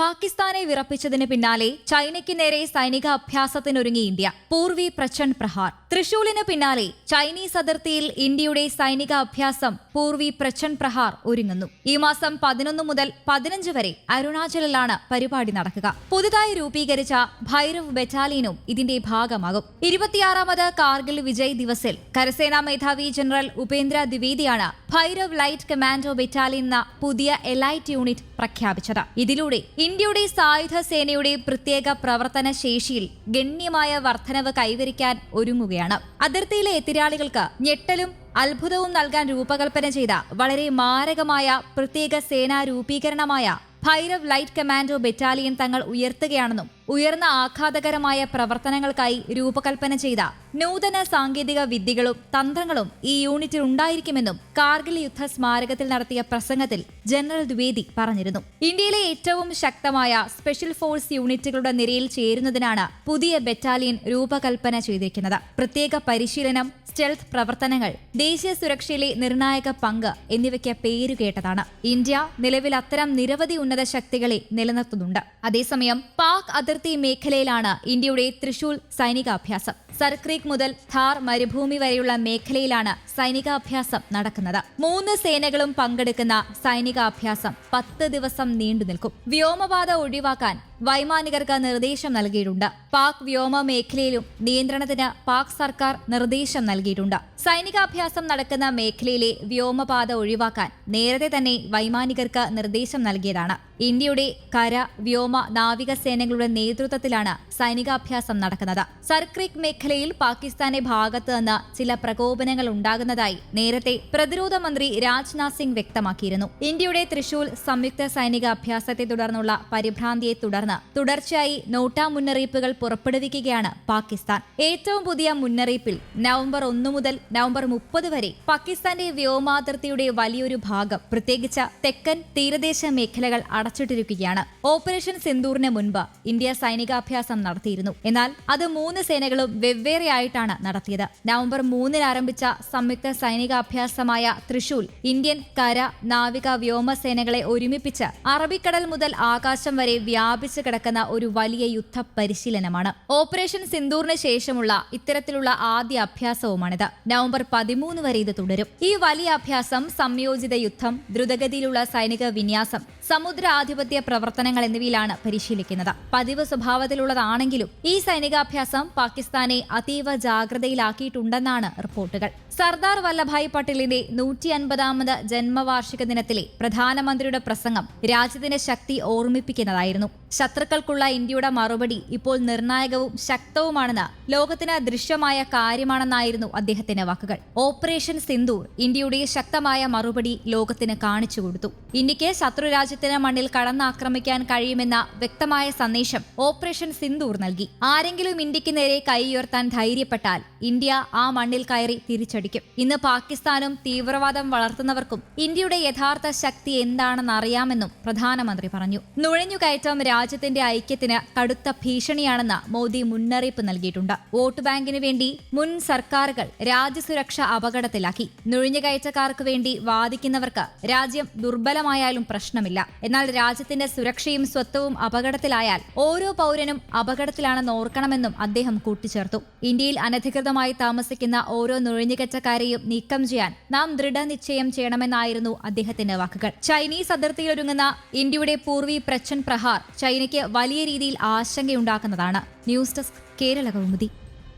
പാകിസ്ഥാനെ വിറപ്പിച്ചതിന് പിന്നാലെ ചൈനയ്ക്ക് നേരെ സൈനിക അഭ്യാസത്തിനൊരുങ്ങി ഇന്ത്യ. പൂർവി പ്രചണ്ഡ് പ്രഹാർ. തൃശൂലിന് പിന്നാലെ ചൈനീസ് അതിർത്തിയിൽ ഇന്ത്യയുടെ സൈനിക അഭ്യാസം പൂർവി പ്രചണ്ഡ് പ്രഹാർ ഒരുങ്ങുന്നു. ഈ മാസം പതിനൊന്ന് മുതൽ പതിനഞ്ച് വരെ അരുണാചലിലാണ് പരിപാടി നടക്കുക. പുതുതായി രൂപീകരിച്ച ഭൈരവ് ബറ്റാലിയനും ഇതിന്റെ ഭാഗമാകും. ഇരുപത്തിയാറാമത് കാർഗിൽ വിജയ് ദിവസിൽ കരസേനാ മേധാവി ജനറൽ ഉപേന്ദ്ര ദ്വിവേദിയാണ് ഭൈരവ് ലൈറ്റ് കമാൻഡോ ബെറ്റാലിയൻ എന്ന പുതിയ എലൈറ്റ് യൂണിറ്റ് പ്രഖ്യാപിച്ചത്. ഇതിലൂടെ ഇന്ത്യയുടെ സായുധ സേനയുടെ പ്രത്യേക പ്രവർത്തന ശേഷിയിൽ ഗണ്യമായ വർധനവ് കൈവരിക്കാൻ ഒരുങ്ങുകയാണ്. അതിർത്തിയിലെ എതിരാളികൾക്ക് ഞെട്ടലും അത്ഭുതവും നൽകാൻ രൂപകൽപ്പന ചെയ്ത വളരെ മാരകമായ പ്രത്യേക സേനാ രൂപീകരണമായ ഭൈരവ് ലൈറ്റ് കമാൻഡോ ബറ്റാലിയൻ തങ്ങൾ ഉയർത്തുകയാണെന്നും ഉയർന്ന ആഘാതകരമായ പ്രവർത്തനങ്ങൾക്കായി രൂപകൽപ്പന ചെയ്ത നൂതന സാങ്കേതിക വിദ്യകളും തന്ത്രങ്ങളും ഈ യൂണിറ്റിൽ ഉണ്ടായിരിക്കുമെന്നും കാർഗിൽ യുദ്ധ സ്മാരകത്തിൽ നടത്തിയ പ്രസംഗത്തിൽ ജനറൽ ദ്വേദി പറഞ്ഞിരുന്നു. ഇന്ത്യയിലെ ഏറ്റവും ശക്തമായ സ്പെഷ്യൽ ഫോഴ്സ് യൂണിറ്റുകളുടെ നിരയിൽ ചേരുന്നതിനാണ് പുതിയ ബറ്റാലിയൻ രൂപകൽപ്പന ചെയ്തിരിക്കുന്നത്. പ്രത്യേക പരിശീലനം സ്റ്റെൽത്ത് പ്രവർത്തനങ്ങൾ ദേശീയ സുരക്ഷയിലെ നിർണായക പങ്ക് എന്നിവയ്ക്ക് പേരുകേട്ടതാണ് ഇന്ത്യ നിലവിൽ അത്തരം നിരവധി ഉന്നത ശക്തികളെ നിലനിർത്തുന്നുണ്ട്. അതേസമയം പാക് അതിർത്തി മേഖലയിലാണ് ഇന്ത്യയുടെ തൃശൂൽ സൈനികാഭ്യാസം. സർക്രീക്ക് മുതൽ ഥാർ മരുഭൂമി വരെയുള്ള മേഖലയിലാണ് സൈനികാഭ്യാസം നടക്കുന്നത്. മൂന്ന് സേനകളും പങ്കെടുക്കുന്ന സൈനികാഭ്യാസം പത്ത് ദിവസം നീണ്ടു നിൽക്കും വ്യോമപാത ഒഴിവാക്കാൻ വൈമാനികർക്ക് നിർദ്ദേശം നൽകിയിട്ടുണ്ട്. പാക് വ്യോമ മേഖലയിലും നിയന്ത്രണത്തിന് പാക് സർക്കാർ നിർദ്ദേശം നൽകിയിട്ടുണ്ട്. സൈനികാഭ്യാസം നടക്കുന്ന മേഖലയിലെ വ്യോമപാത ഒഴിവാക്കാൻ നേരത്തെ തന്നെ വൈമാനികർക്ക് നിർദ്ദേശം നൽകിയതാണ്. ഇന്ത്യയുടെ കര വ്യോമ നാവിക സേനകളുടെ നേതൃത്വത്തിലാണ് സൈനികാഭ്യാസം നടക്കുന്നത്. സർക്രിക് മേഖലയിൽ പാകിസ്ഥാന്റെ ഭാഗത്ത് നിന്ന് ചില പ്രകോപനങ്ങൾ ഉണ്ടാകുന്നതായി നേരത്തെ പ്രതിരോധ മന്ത്രി രാജ്നാഥ് സിംഗ് വ്യക്തമാക്കിയിരുന്നു. ഇന്ത്യയുടെ തൃശൂൽ സംയുക്ത സൈനികാഭ്യാസത്തെ തുടർന്നുള്ള പരിഭ്രാന്തിയെ തുടർന്ന് തുടർച്ചയായി നോട്ടാ മുന്നറിയിപ്പുകൾ പുറപ്പെടുവിക്കുകയാണ് പാകിസ്ഥാൻ. ഏറ്റവും പുതിയ മുന്നറിയിപ്പിൽ നവംബർ ഒന്ന് മുതൽ നവംബർ മുപ്പത് വരെ പാകിസ്ഥാന്റെ വ്യോമാതിർത്തിയുടെ വലിയൊരു ഭാഗം പ്രത്യേകിച്ച് തെക്കൻ തീരദേശ മേഖലകൾ അടച്ചിട്ടിരിക്കുകയാണ്. ഓപ്പറേഷൻ സിന്ദൂറിന് മുൻപ് ഇന്ത്യ സൈനികാഭ്യാസം നടത്തിയിരുന്നു. എന്നാൽ അത് മൂന്ന് സേനകളും വെവ്വേറെയായിട്ടാണ് നടത്തിയത്. നവംബർ മൂന്നിന് ആരംഭിച്ച സംയുക്ത സൈനികാഭ്യാസമായ തൃശൂൽ ഇന്ത്യൻ കര നാവിക വ്യോമസേനകളെ ഒരുമിപ്പിച്ച് അറബിക്കടൽ മുതൽ ആകാശം വരെ വ്യാപിച്ചു കിടക്കുന്ന ഒരു വലിയ യുദ്ധ പരിശീലനമാണ് ഓപ്പറേഷൻ സിന്ദൂറിന് ശേഷമുള്ള ഇത്തരത്തിലുള്ള ആദ്യ അഭ്യാസവുമാണിത്. നവംബർ പതിമൂന്ന് വരെ ഇത് തുടരും. ഈ വലിയ അഭ്യാസം സംയോജിത യുദ്ധം ദ്രുതഗതിയിലുള്ള സൈനിക വിന്യാസം സമുദ്ര ആധിപത്യ പ്രവർത്തനങ്ങൾ എന്നിവയിലാണ് പരിശീലിക്കുന്നത്. പതിവ് സ്വഭാവത്തിലുള്ളതാണെങ്കിലും ഈ സൈനികാഭ്യാസം പാകിസ്ഥാനെ അതീവ ജാഗ്രതയിലാക്കിയിട്ടുണ്ടെന്നാണ് റിപ്പോർട്ടുകൾ. സർദാർ വല്ലഭായ് പട്ടേലിന്റെ നൂറ്റി അൻപതാമത് ജന്മവാർഷിക ദിനത്തിലെ പ്രധാനമന്ത്രിയുടെ പ്രസംഗം രാജ്യത്തിന്റെ ശക്തി ഓർമ്മിപ്പിക്കുന്നതായിരുന്നു. ശത്രുക്കൾക്കുള്ള ഇന്ത്യയുടെ മറുപടി ഇപ്പോൾ നിർണായകവും ശക്തവുമാണെന്ന് ലോകത്തിന് ദൃശ്യമായ കാര്യമാണെന്നായിരുന്നു അദ്ദേഹത്തിന്റെ വാക്കുകൾ. ഓപ്പറേഷൻ സിന്ധു ഇന്ത്യയുടെ ശക്തമായ മറുപടി ലോകത്തിന് കാണിച്ചു കൊടുത്തു. ഇന്ത്യയ്ക്ക് ശത്രുരാജ്യത്തിന് മണ്ണിൽ കടന്നാക്രമിക്കാൻ കഴിയുമെന്ന വ്യക്തമായ സന്ദേശം ഓപ്പറേഷൻ സിന്ധൂർ നൽകി. ആരെങ്കിലും ഇന്ത്യയ്ക്ക് നേരെ കൈയുയർത്താൻ ധൈര്യപ്പെട്ടാൽ ഇന്ത്യ ആ മണ്ണിൽ കയറി തിരിച്ചടിക്കും. ഇന്ന് പാകിസ്ഥാനും തീവ്രവാദം വളർത്തുന്നവർക്കും ഇന്ത്യയുടെ യഥാർത്ഥ ശക്തി എന്താണെന്ന് അറിയാമെന്നും പ്രധാനമന്ത്രി പറഞ്ഞു. നുഴഞ്ഞുകയറ്റം രാജ്യത്തിന്റെ ഐക്യത്തിന് കടുത്ത ഭീഷണിയാണെന്ന് മോദി മുന്നറിയിപ്പ് നൽകിയിട്ടുണ്ട്. വോട്ട് ബാങ്കിന് വേണ്ടി മുൻ സർക്കാരുകൾ രാജ്യസുരക്ഷ അപകടത്തിലാക്കി. നുഴഞ്ഞുകയറ്റക്കാർക്ക് വേണ്ടി വാദിക്കുന്നവർക്ക് രാജ്യം ദുർബലമായാലും പ്രശ്നമില്ല. എന്നാൽ രാജ്യത്തിന്റെ സുരക്ഷയും സ്വത്വവും അപകടത്തിലായാൽ ഓരോ പൗരനും അപകടത്തിലാണെന്ന് ഓർക്കണമെന്നും അദ്ദേഹം കൂട്ടിച്ചേർത്തു. ഇന്ത്യയിൽ അനധികൃതമായി താമസിക്കുന്ന ഓരോ നുഴഞ്ഞുകയറ്റക്കാരെയും നീക്കം ചെയ്യാൻ നാം ദൃഢനിശ്ചയം ചെയ്യണമെന്നായിരുന്നു അദ്ദേഹത്തിന്റെ വാക്കുകൾ. ചൈനീസ് അതിർത്തിയിലൊരുങ്ങുന്ന ഇന്ത്യയുടെ പൂർവി പ്രച്ഛൻ പ്രഹാർ ചൈനയ്ക്ക് വലിയ രീതിയിൽ ആശങ്കയുണ്ടാക്കുന്നതാണ്. News desk Kerala Kaumudi.